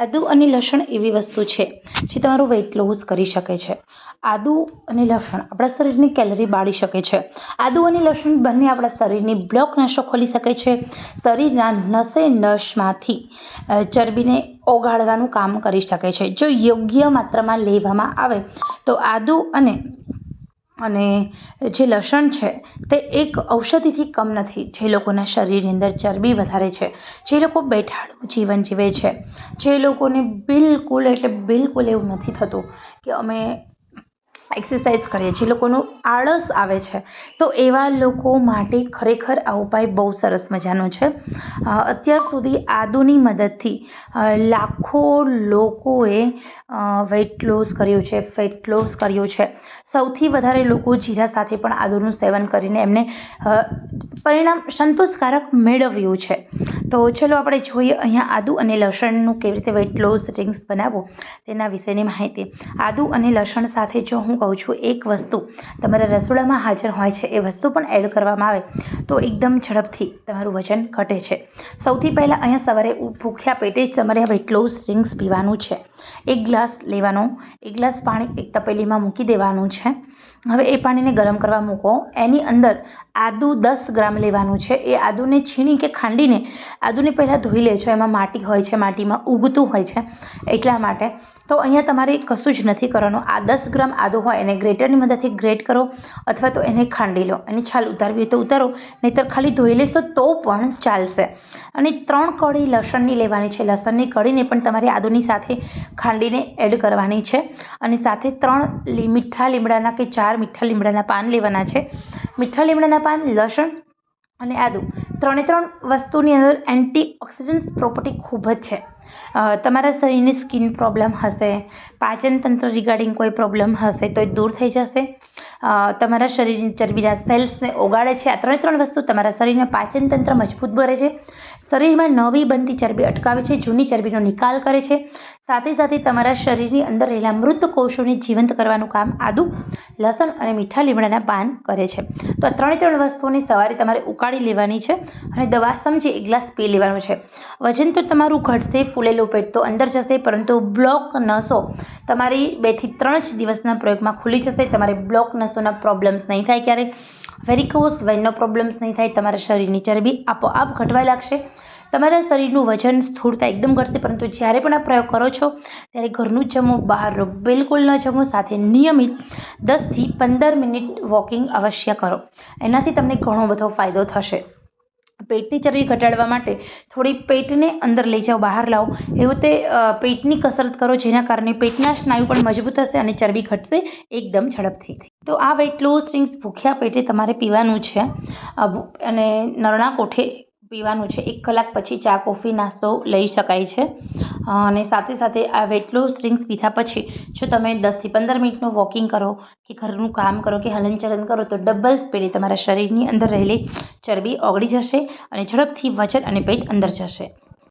આદુ અને લસણ એવી વસ્તુ છે, જે તમારું વેઇટ લોસ કરી શકે છે. આદુ અને લસણ આપણા શરીરની કેલરી બાળી શકે છે. આદુ અને લસણ બંને આપણા શરીરની બ્લોક નસો ખોલી શકે છે. શરીરના નસે નસમાંથી ચરબીને ઓગાળવાનું કામ કરી શકે છે. જો યોગ્ય માત્રામાં લેવામાં આવે, તો આદુ અને અને જે લસણ છે તે એક ઔષધિથી કમ નથી. જે લોકોના શરીરની અંદર ચરબી વધારે છે, જે લોકો બેઠાડું જીવન જીવે છે, જે લોકોને બિલકુલ એટલે બિલકુલ એવું નથી થતું કે અમે એક્સરસાઇઝ કરીએ જે લોકોનું આળસ આવે છે. તો એવા લોકો માટે ખરેખર આ ઉપાય બહુ સરસ મજાનો છે. અત્યાર સુધી આદુની મદદથી લાખો લોકોએ વેઇટ લોસ કર્યું છે ફેટ લોસ કર્યું છે. સૌથી વધારે લોકો જીરા સાથે પણ આદુનું સેવન કરીને એમને પરિણામ સંતોષકારક મેળવ્યું છે. તો ચલો આપણે જોઈએ અહીંયા આદુ અને લસણનું કેવી રીતે વેટ લોસ ડ્રિંક્સ બનાવવું તેના વિશેની માહિતી. આદુ અને લસણ સાથે જો હું કહું છું એક વસ્તુ તમારા રસોડામાં હાજર હોય છે, એ વસ્તુ પણ એડ કરવામાં આવે તો એકદમ ઝડપથી તમારું વજન ઘટે છે. સૌથી પહેલાં અહીંયા સવારે ભૂખ્યા પેટે જ તમારે વેટ લોસ ડ્રિંક્સ પીવાનું છે. એક ગ્લાસ લેવાનો, એક ગ્લાસ પાણી એક તપેલીમાં મૂકી દેવાનું છે. હવે એ પાણીને ગરમ કરવા મૂકો. એની અંદર આદુ દસ ગ્રામ લેવાનું છે. એ આદુને છીણી કે ખાંડીને આદુને પહેલાં ધોઈ લેજો. એમાં માટી હોય છે, માટીમાં ઉગતું હોય છે એટલા માટે તો અહીંયા તમારે કશું જ નથી કરવાનું. આ દસ ગ્રામ આદો હોય એને ગ્રેટરની મદદથી ગ્રેટ કરો અથવા તો એને ખાંડી લો. એની છાલ ઉતારવી હોય તો ઉતારો, નહીંતર ખાલી ધોઈ લેશો તો પણ ચાલશે. અને ત્રણ કળી લસણની લેવાની છે. લસણની કળીને પણ તમારે આદુની સાથે ખાંડીને એડ કરવાની છે. અને સાથે ત્રણ મીઠા લીમડાના કે ચાર મીઠા લીમડાના પાન લેવાના છે. મીઠા લીમડાના પાન, લસણ અને આદુ. ત્રણે ત્રણ વસ્તુની અંદર એન્ટી ઓક્સિજન્સ પ્રોપર્ટી ખૂબ જ છે. તમારા શરીરની સ્કિન પ્રોબ્લેમ હશે, પાચન તંત્ર રિગાર્ડિંગ કોઈ પ્રોબ્લેમ હશે તો એ દૂર થઈ જશે. તમારા શરીરની ચરબીના સેલ્સને ઓગાળે છે. આ ત્રણે ત્રણ વસ્તુ તમારા શરીરના પાચન તંત્ર મજબૂત બને છે. શરીરમાં નવી બનતી ચરબી અટકાવે છે, જૂની ચરબીનો નિકાલ કરે છે. સાથે સાથે તમારા શરીરની અંદર રહેલા મૃત કોષોને જીવંત કરવાનું કામ આદુ, લસણ અને મીઠા લીમડાના પાન કરે છે. તો આ ત્રણે ત્રણ વસ્તુઓને સવારે તમારે ઉકાળી લેવાની છે અને દવા સમજી એક ગ્લાસ પી લેવાનું છે. વજન તો તમારું ઘટશે ફૂલેલું પેટ તો અંદર જશે, પરંતુ બ્લોક નસો. તમારી બેથી ત્રણ જ દિવસના પ્રયોગમાં ખુલી જશે. તમારે બ્લોક નસોના પ્રોબ્લેમ્સ નહીં થાય ક્યારે. વેરિકોસ વેનનો પ્રોબ્લેમ્સ નહીં થાય. તમારા શરીરની ચરબી આપોઆપ ઘટવા લાગશે. તમારા શરીરનું વજન સ્થૂળતા એકદમ ઘટશે, પરંતુ જ્યારે પણ આ પ્રયોગ કરો છો, ત્યારે ઘરનું જ જમો બહારનું બિલકુલ ન જમવું, સાથે નિયમિત દસથી પંદર મિનિટ વોકિંગ અવશ્ય કરો. એનાથી તમને ઘણો બધો ફાયદો થશે. પેટની ચરબી ઘટાડવા માટે થોડી પેટને અંદર લઈ જાઓ, બહાર લાવો. એવું તે પેટની કસરત કરો, જેના કારણે પેટના સ્નાયુ પણ મજબૂત થશે અને ચરબી ઘટશે એકદમ ઝડપથી. તો આ વેટ લોસ ડ્રિંક્સ ભૂખ્યા પેટે તમારે પીવાનું છે. અને નરણા કોઠે પીવાનું છે. એક કલાક પછી ચા, કોફી, નાસ્તો લઈ શકાય છે. અને સાથે સાથે આ વેટ લોસ ડ્રિંક્સ પીધા પછી જો તમે દસથી પંદર મિનિટનું વોકિંગ કરો કે ઘરનું કામ કરો કે હલનચલન કરો તો ડબલ સ્પીડે તમારા શરીરની અંદર રહેલી ચરબી ઓગળી જશે અને ઝડપથી વજન અને પેટ અંદર જશે.